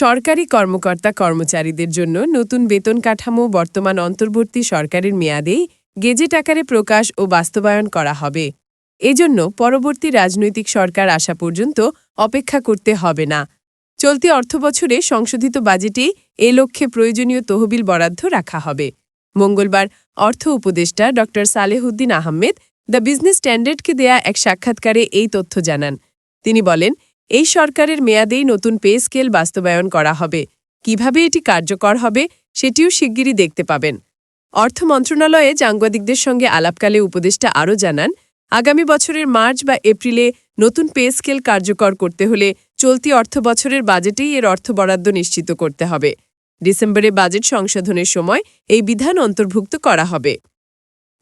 সরকারি কর্মকর্তা কর্মচারীদের জন্য নতুন বেতন কাঠামো বর্তমান অন্তর্বর্তী সরকারের মেয়াদেই গেজেট আকারে প্রকাশ ও বাস্তবায়ন করা হবে। এজন্য পরবর্তী রাজনৈতিক সরকার আসা পর্যন্ত অপেক্ষা করতে হবে না। চলতি অর্থবছরে সংশোধিত বাজেটে এ লক্ষ্যে প্রয়োজনীয় তহবিল বরাদ্দ রাখা হবে। মঙ্গলবার অর্থ উপদেষ্টা ড. সালেহুদ্দিন আহমেদ দ্য বিজনেস স্ট্যান্ডার্ডকে দেয়া এক সাক্ষাৎকারে এই তথ্য জানান। তিনি বলেন এই সরকারের মেয়াদেই নতুন পে স্কেল বাস্তবায়ন করা হবে। কীভাবে এটি কার্যকর হবে, সেটিও শিগগিরই দেখতে পাবেন। অর্থ মন্ত্রণালয়ে সাংবাদিকদের সঙ্গে আলাপকালে উপদেষ্টা আরও জানান, আগামী বছরের মার্চ বা এপ্রিলে নতুন পে স্কেল কার্যকর করতে হলে চলতি অর্থ বছরের বাজেটেই এর অর্থ বরাদ্দ নিশ্চিত করতে হবে। ডিসেম্বরে বাজেট সংশোধনের সময় এই বিধান অন্তর্ভুক্ত করা হবে।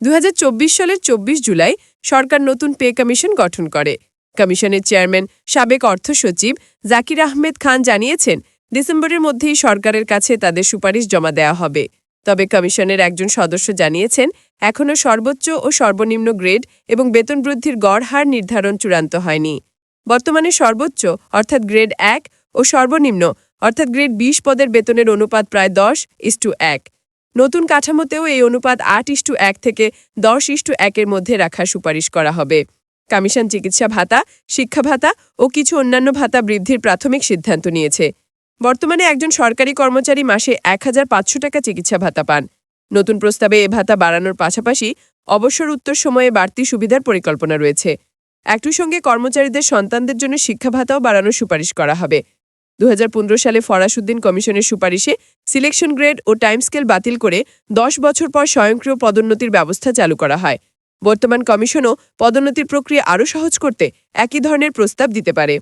দু হাজার চব্বিশ সালের চব্বিশ জুলাই সরকার নতুন পে কমিশন গঠন করে। কমিশনের চেয়ারম্যান, সাবেক অর্থ সচিব জাকির আহমেদ খান জানিয়েছেন, ডিসেম্বরের মধ্যেই সরকারের কাছে তাদের সুপারিশ জমা দেওয়া হবে। তবে কমিশনের একজন সদস্য জানিয়েছেন, এখনও সর্বোচ্চ ও সর্বনিম্ন গ্রেড এবং বেতন বৃদ্ধির গড় হার নির্ধারণ চূড়ান্ত হয়নি। বর্তমানে সর্বোচ্চ, অর্থাৎ গ্রেড এক, ও সর্বনিম্ন, অর্থাৎ গ্রেড বিশ পদের বেতনের অনুপাত প্রায় দশ ইস্টু এক। নতুন কাঠামোতেও এই অনুপাত আট ইস্টু এক থেকে দশ ইস্টু একের মধ্যে রাখার সুপারিশ করা হবে। কমিশন চিকিৎসা ভাতা, শিক্ষা ভাতা ও কিছু অন্যান্য ভাতা বৃদ্ধির প্রাথমিক সিদ্ধান্ত নিয়েছে। বর্তমানে একজন সরকারি কর্মচারী মাসে এক হাজার পাঁচশো টাকা চিকিৎসা ভাতা পান। নতুন প্রস্তাবে এ ভাতা বাড়ানোর পাশাপাশি অবসর উত্তর সময়ে বাড়তি সুবিধার পরিকল্পনা রয়েছে। একই সঙ্গে কর্মচারীদের সন্তানদের জন্য শিক্ষা ভাতাও বাড়ানোর সুপারিশ করা হবে। দু হাজার পনেরো সালে ফরাসুদ্দিন কমিশনের সুপারিশে সিলেকশন গ্রেড ও টাইম স্কেল বাতিল করে দশ বছর পর স্বয়ংক্রিয় পদোন্নতির ব্যবস্থা চালু করা হয়। বর্তমান কমিশনও পদোন্নতির প্রক্রিয়া আরও সহজ করতে একই ধরনের প্রস্তাব দিতে পারে।